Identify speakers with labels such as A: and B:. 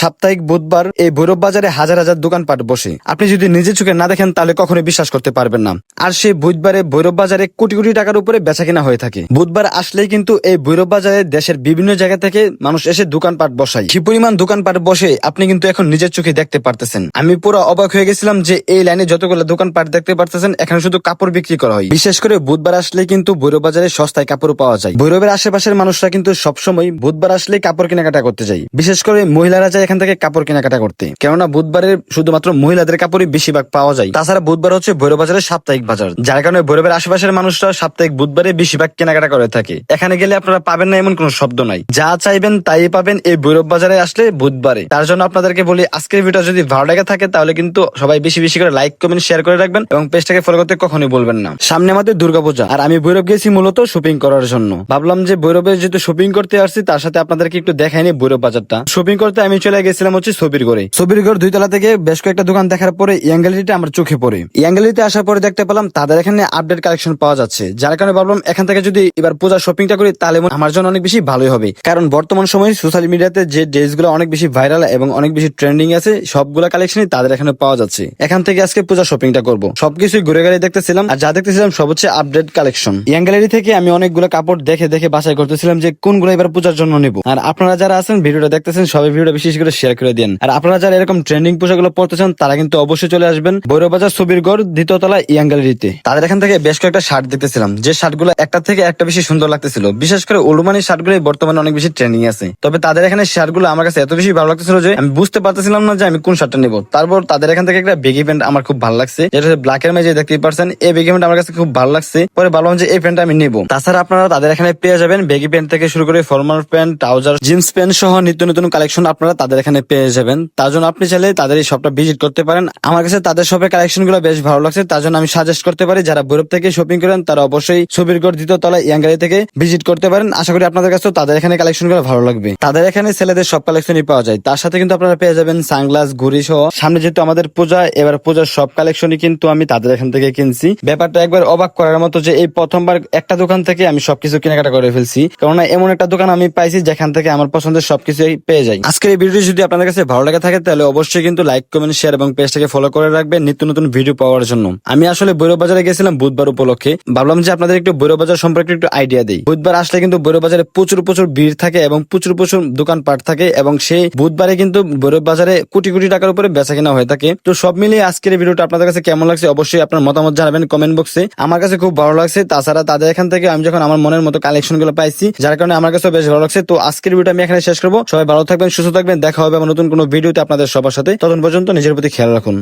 A: সাপ্তাহিক বুধবার এই ভৈরব বাজারে হাজার হাজার দোকানপাট বসে। আপনি যদি নিজে চোখে না দেখেন, তাহলে কখনোই বিশ্বাস করতে পারবেন না। আর সেই বুধবারে ভৈরব বাজারে কোটি কোটি টাকার উপরে বেচা কেনা হয়ে থাকে। বুধবার আসলেই কিন্তু এই ভৈরব বাজারে দেশের বিভিন্ন জায়গা থেকে মানুষ এসে দোকানপাট বসায়। কি পরিমাণ দোকানপাট বসে, আপনি কিন্তু এখন নিজের চোখে দেখতে পারতেছেন। আমি পুরো অবাক হয়ে গেছিলাম যে এই লাইনে যতগুলো দোকানপাট দেখতে পারতেছেন, এখানে শুধু কাপড় বিক্রি করা হয়। বিশেষ করে বুধবার আসলে কিন্তু ভৈরব বাজারে সস্তায় কাপড় পাওয়া যায়। ভৈরবের আশেপাশের মানুষরা কিন্তু সবসময় বুধবার আসলে কাপড় কেনাকাটা করতে যায়। বিশেষ করে মহিলারা যায় এখান থেকে কাপড় কেনাকাটা করতে। কেননা বুধবারে শুধুমাত্র মহিলাদের কাপড়ই বেশিরভাগ পাওয়া যায়। তাছাড়া বুধবার হচ্ছে ভৈরব বাজারের সাপ্তাহিক বাজার, যার কারণে ভৈরবের আশেপাশের মানুষরা সাপ্তাহিক বুধবারে বেশিরভাগ কেনাকাটা করে থাকে। এখানে গেলে আপনারা পাবেন না এমন কোনো শব্দ নাই। যা চাইবেন তাই পাবেন এই ভৈরব বাজারে আসলে বুধবারে। তার জন্য আপনাদেরকে বলি, আজকের ভিডিও যদি ভালো লেগে থাকে, তাহলে কিন্তু সবাই বেশি বেশি করে লাইক, কমেন্ট, শেয়ার করে রাখবেন এবং পেজটাকে ফলো করতে কখনোই বলবেন না। সামনে আমাদের দুর্গাপূজা, আর আমি ভৈরব গেছি মূলত শপিং করার জন্য। ভাবলাম যে ভৈরবে যেহেতু শপিং করতে আসছি, তার সাথে আপনাদেরকে একটু দেখাইনি ভৈরব বাজারটা শপিং করতে আমি চলে গেছিলাম হচ্ছে ছবির ঘরে ছবির ঘর দুইতলা থেকে বেশ কয়েকটা দোকান দেখার পরে ইয়াঙ্গালিটা আমার চোখে পড়ে। ইয়াঙ্গালিতে আসার পরে দেখতে পেলাম তাদের এখানে আপডেট কালেকশন পাওয়া যাচ্ছে। যার কারণে ভাবলাম এখান থেকে যদি এবার পূজার শপিংটা করি, তাহলে আমার জন্য অনেক বেশি ভালোই হবে। কারণ বর্তমান সময়ে সোশ্যাল মিডিয়াতে যে ড্রেসগুলো অনেক বেশি ভাইরাল এবং অনেক বেশি ট্রেন্ডিং আছে, সবগুলো কালেকশনই তাদের এখানে পাওয়া যাচ্ছে। এখান থেকে আজকে পূজা শপিংটা করব। সবকিছুই ঘুরে ঘুরে দেখতেছিলাম, আর যা দেখতেছিলাম সব হচ্ছে আপডেট কালেকশন ইয়াং থেকে আমি অনেকগুলো কাপড় দেখে দেখে বাছাই করতেছিলাম যে কোনগুলো এবার পূজার জন্য নেব। আর আপনারা যারা আছেন, ভিডিওটা দেখতেছেন, সবাই ভিডিওটা বিশেষ করে শেয়ার করে দিন আর আপনারা যারা এরকম ট্রেন্ডিং পোশাকগুলো পড়তে চান, তারা কিন্তু অবশ্যই চলে আসবেন ভৈরবাজার ছবির গড় দ্বিতীয়তলা ইয়াং গ্যালারিতে। তাদের এখান থেকে বেশ কয়েকটা শার্ট দেখতেছিলাম, যে শার্টগুলো একটা থেকে একটা বেশি সুন্দর লাগতেছিল। বিশেষ করে উলুমানি শার্টগুলো বর্তমানে অনেক বেশি ট্রেন্ডিং আছে। তবে তাদের এখানে শার্টগুলো আমার কাছে এত বেশি ভালো লাগতেছিল যে, আমি বুঝতে পারতেছিলাম না যে আমি কোন শার্টটা নেব। তারপর তাদের এখান থেকে একটা বেগি প্যান্ট আমার খুব ভালো লাগছে, যেটা ব্ল্যাক এর মাঝে দেখতেই পারছেন। এই বেগি প্যান্ট আমার কাছে খুব ভালো লাগছে। পরে ভাবলাম যে এই প্যান্টটা আমি নেব। তাছাড়া আপনারা তাদের এখানে পেয়ে যাবেন বেগি প্যান্ট থেকে শুরু করে formal pant trouser jeans pant সহ নিত্য নতুন কালেকশন আপনারা তাদের এখানে পেয়ে যাবেন। তার জন্য আপনি চাইলে তাদের এই শপটা ভিজিট করতে পারেন। আমার কাছে তাদের শপের কালেকশনগুলো বেশ ভালো লাগছে, তার জন্য আমি সাজেস্ট করতে পারি, যারা বৈরব থেকে শপিং করেন, তারা অবশ্যই ছবিরগড় দ্বিতীয় তলা ইয়াঙ্গারি থেকে ভিজিট করতে পারেন। আশা করি আপনাদের কাছে তাদের এখানে কালেকশনগুলো ভালো লাগবে। তাদের এখানে ছেলেদের সব কালেকশনই পাওয়া যায়। তার সাথে কিন্তু আপনারা পেয়ে যাবেন সানগ্লাস, ঘুড়ি সহ। সামনে যেহেতু আমাদের পূজা, এবার পূজার সব কালেকশনই কিন্তু আমি তাদের এখান থেকে কিনছি। ব্যাপারটা একবার অবাক করার মতো যে এই প্রথমবার একটা দোকান থেকে আমি সবকিছু কেনাকাটা করে ফেলছি। কেননা এমন একটা দোকান আমি পাইছি, যেখান থেকে আমার পছন্দের সবকিছুই পেয়ে যাই। আজকের এই ভিডিওটি যদি আপনাদের কাছে ভালো লাগে থাকে, তাহলে অবশ্যই কিন্তু লাইক কমেন্ট শেয়ার এবং পেজটাকে ফলো করে রাখবেন নিত্য নতুন ভিডিও পাওয়ার জন্য। আমি আসলে বৈরব বাজারে গেছিলাম বুধবার উপলক্ষে। ভাবলাম যে আপনাদের একটু বৈরব বাজার সম্পর্কে একটু আইডিয়া দিই। বুধবার আসলে কিন্তু বৈরব বাজারে প্রচুর প্রচুর ভিড় থাকে এবং প্রচুর প্রচুর দোকান দোকানপাট থাকে এবং সেই বুধবারে কিন্তু বৈরব বাজারে কোটি কোটি টাকার উপরে বেচা কেনা হয়ে থাকে। তো সব মিলিয়ে আজকের ভিডিওটা আপনাদের কাছে কেমন লাগছে অবশ্যই আপনার মতামত জানাবেন কমেন্ট বক্সে আমার কাছে খুব ভালো লাগছে, তাছাড়া তাদের এখান থেকে আমি যখন আমার মনের মতো কালেকশনগুলো পাইছি, যার কারণে আমার কাছে বেশ ভালো লাগছে। তো আজকের ভিডিওটা আমি এখানে শেষ করব। সবাই ভালো থাকবেন, সুস্থ থাকবেন দেখা হবে আমার নতুন কোনো ভিডিওতে আপনাদের সবার সাথে। তখন পর্যন্ত নিজের প্রতি খেয়াল রাখুন।